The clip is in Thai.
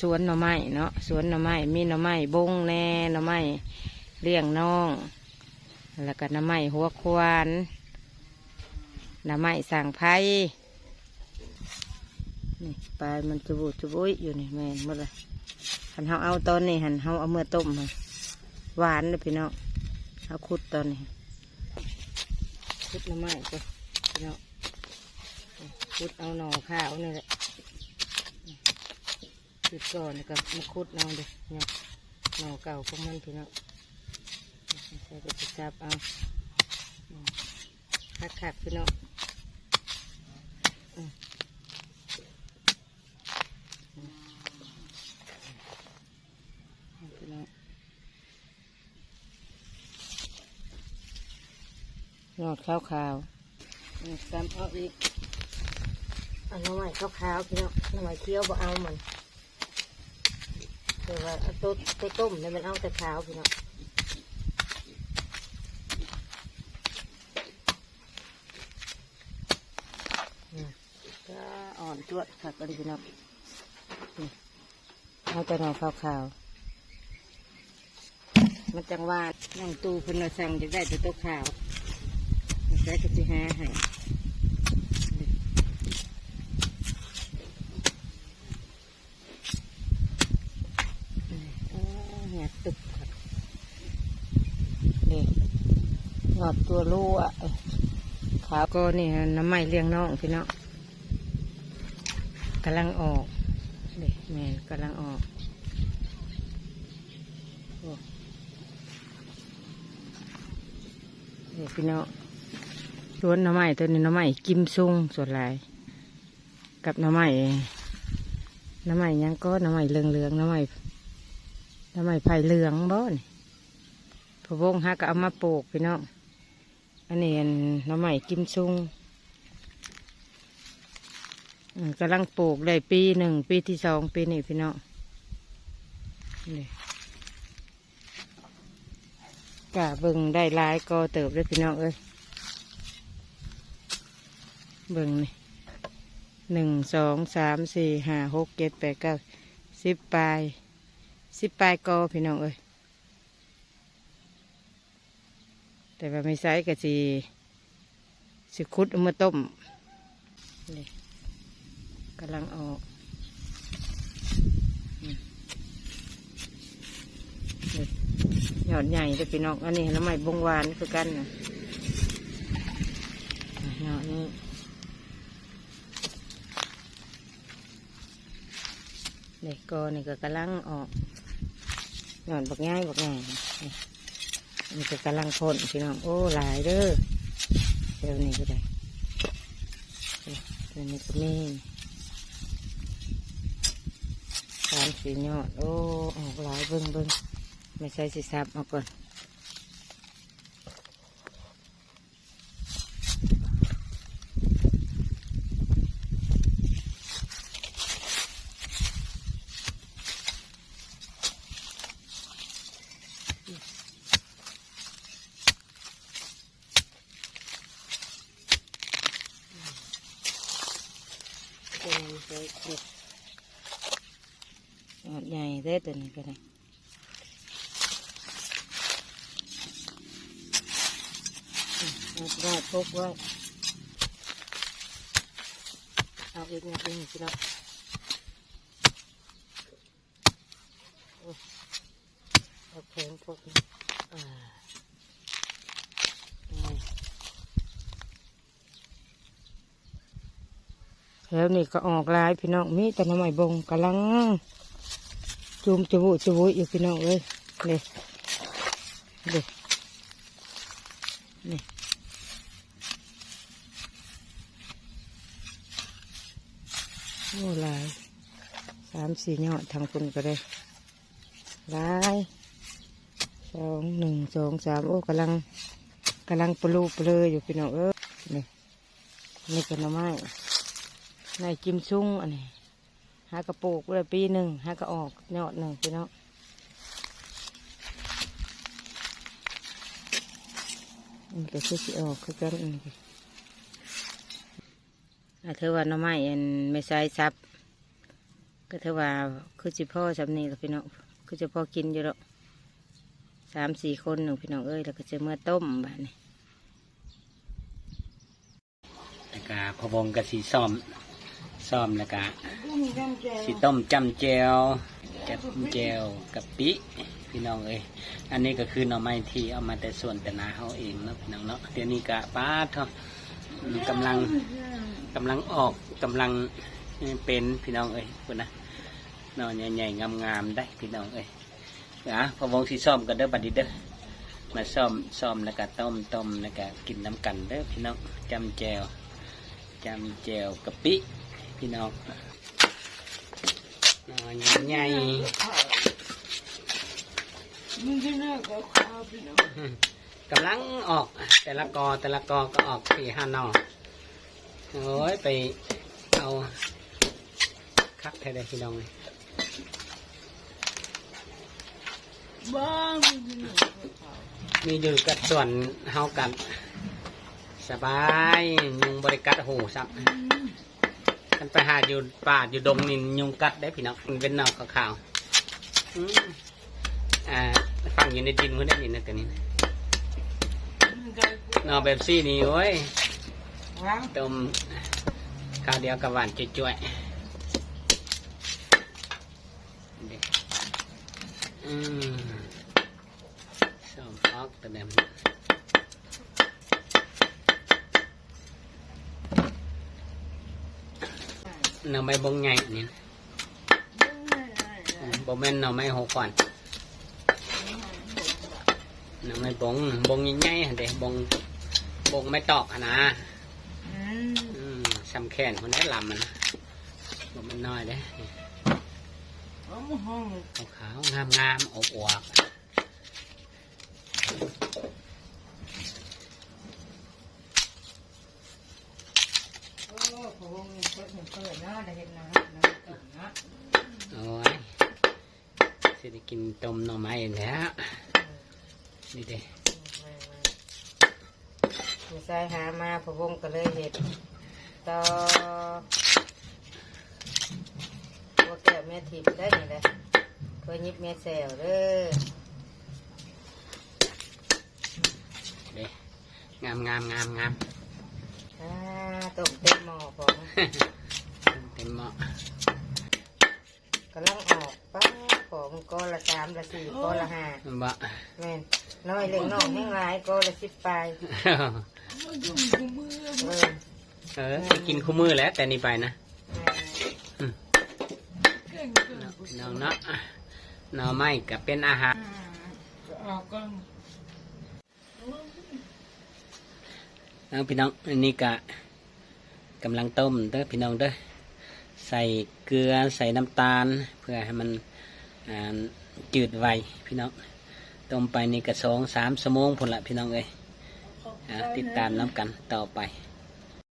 สวนหน่อไม้เนาะสวนหน่อไม้มีหน่อไม้บงแน่หน่อไม้เลี้ยงน้อง แล้วก็หน่อไม้หัวควานหน่อไม้สั่งไผ่นี่ปลายมันจุบุจุบุยอยู่นี่แม่นหมดเลยหันเฮาเอาตอนนี้หันเฮาเอาเมื่อต้มมาหวานเลยพี่น้องเอาขุดตอนนี้ขุดหน่อไม้ก็พี่น้องขุดเอาหน่อข้าวนี่แหละ ขุดก่อนแล้วก็มาขุดเอาเด็เนี่ยหน่อเก่าของมันพี่น้องใส่ก็จะจับเอาคักคักพี่น้องอืมอืมเอาพี่น้องยอดขาวขาวๆนี่ตามเอาอีกอาหน่อไม้ขาวขาวพี่น้องหน่อไม้เคี้ยวบ่เอามัน แต่ว่าเอาตัวตัวต้มเนี่ยมันเอาแต่ขาวพี่น้องนี่ก็อ่อนจวดผักกันพี่น้องนี่เอาแต่หน่อขาวๆมันจังหวานนั่งตู้เพิ่นมาสั่งจะได้แต่ตัวขาวใช้ก็จะหาให้นี่อ๋อเนี่ยตุกค่ะนี่ งอบตัวลูอะเอ้ยขาวก็นี่น้ำไม้เลี้ยงน้องพี่น้องกำลังออกเด็กแมนกำลังออกโอ้เด็กพี่น้องสวนน้ำไม้ตัวนี้น้ำไม้กิมซุงส่วนลายกับน้ำไม้น้ำไม้ยังก็น้ำไม้เหลืองๆหน้ำไม้ทำไมไผ่เหลืองบ่นพะวงฮักก็เอามาปลูกพี่น้อง อันนี้นน้ำใหม่กิมซุงกำลังปลูกได้ปีหนึ่งปีที่สองปีนี้พี่น้องนี่กะเบิ่งได้ลายก็เติบได้พี่น้องเอ้ยเบิ่งนี่หนึ่งสองสามสี่ห้าหกเจ็ดแปดเก้าสิบปลายสิบปลายกอพี่น้องเอ้ย แต่ว่าไม่ใส่ก็สิสิคุดเอามาต้มนี่กำลังออกอืมนี่ยอดใหญ่เลยพี่น้องอันนี้น้ำใหม่บงหวานคือกันนะยอดนี้เด็กกอนี่ก็กำลังออกนอนบักง่ายบักง่าย นี่มันจะกำลังพ่นพี่น้องโอ้หลายเด้อเดี๋ยวนี้ก็ได้เดี๋ยวนี้ก็มีสามสียอดโอ้ออกหลายเบิ้งเบิ้งไม่ใช่สิซับเอาก่อน เป็นใส่เด็ดยอดใหญ่เด้ตัวนี้ก็ได้ไว้พกไว้เอาอีกนิดนึงพี่น้องโอเอาแข็งพกอ่านี่ แล้วนี่ก็ออกลายพี่น้องมีแต่น้ำใหม่บงกำลังจุ่มจบุจบุอยู่พี่น้องเลยนี่นี่นี่โอ้ลายสามสี่ยอดทางคุณก็ได้ลายสองหนึ่งสองสามโอ้กำลังกำลังปลูปเลยอยู่พี่น้องเออนี่นี่เป็นหน่อไม้ ในจิมซุ้งอันนี้หากระปลูกเลยปีหนึ่งหากระออกยอดหนึ่งพี่น้องอันก็คือสิออกคือกันอันนี้อะเธอว่าน้ำไม้อันไม่ใช่ซับก็ถือว่าคือจิพ่อสำนีแหละพี่น้องคือจะพอกินอยู่หรอกสามสี่คนหนึ่งพี่น้องเอ้ยแล้วก็จะเมื่อต้มบ้านี้แล้วก็พวงกับสีซ้อม ซ้อมแล้วก็สีต้มจำแจวจำแจวกับปิพี่น้องเอ้ยอันนี้ก็คือหน่อไม้ที่เอามาแต่ส่วนแต่นาเขาเองเนาะพี่น้องเนาะเดี๋ยวนี้ก็ป้าดเถอกำลังกำลังออกกำลังเป็นพี่น้องเอ้ยคุณนะหนอนใหญ่ๆงามๆได้พี่น้องเอ้ยอะพะวงสีซ้อมกันเด้อบัดนี้เด้อมาซ้อมซ้อมแล้วก็ต้มต้มแล้วก็กินน้ำกันเด้อพี่น้องจำแจวจำแจวกะปิ พี่น้องนอนใหญ่กำลังออก แต่ละกอแต่ละกอก็ออกสี่ห้าหนอโอ้ยไปเอาคักแท้เลยพี่น้องเลยมีอยู่กับส่วนเฮากัน สบายยุงบริกัดหูซับ กันไปหาอยู่ป่าอยู่ดงนี่ยุงกัดได้พี่น้องมันเป็นหนอกขาวๆอืมอ่าฟังอยู่ในดินก็ได้นี่นะกันนี่นะหนอแบบซี่นี่โอ้ยต้มข้าวเดียวกับหวานจุ่ยๆเด็กอืมส้มออกตัวเดิม หน่อไม้บงใหญ่อันนี่บ่แม่นหน่อไม้หกก่อนหน่อไม้บงบงใหญ่ๆหั่นเด้บงบงไม่ตอกอะนะอืมซ้ำแขนคนได้ลำมันนะบ่มันน้อยเด้ขาวๆงามๆอบอวบ โอ้ผมเปิดเปิดเนาะได้เห็นนะเนาะโอ้ยสิได้กินต้มหน่อไม้แล้วนี่เด้มีสายหามาพะวงก็เลยเห็ดต่อว่าแก้วแม่ทิพย์ได้นี่แหละเพื่อยิบแม่แซวเด้อเด้งามงามงามงาม อ่าต้มเต็มหม้อผมเต็มหม้อกำลังออกป้าผมก็ละสามละสี่ก็ละห้าบ่แม่นน้อยเล็กน้องแห้งหลายก็ละสิบปลายเออเออไปกินคู่มือแล้ว แต่นี่ไปนะน้องเนาะหน่อไม้ก็เป็นอาหารน้อ งพี่น้องอันนี้กะกำลังต้มเด้อพี่น้องเด้อใส่เกลือใส่น้ำตาล เพื่อให้มันจืดไวพี่น้องต้มไปนี่กะสองสามชั่วโมงผลละพี่น้องเอ้ยติดตามน้ำกันต่อไป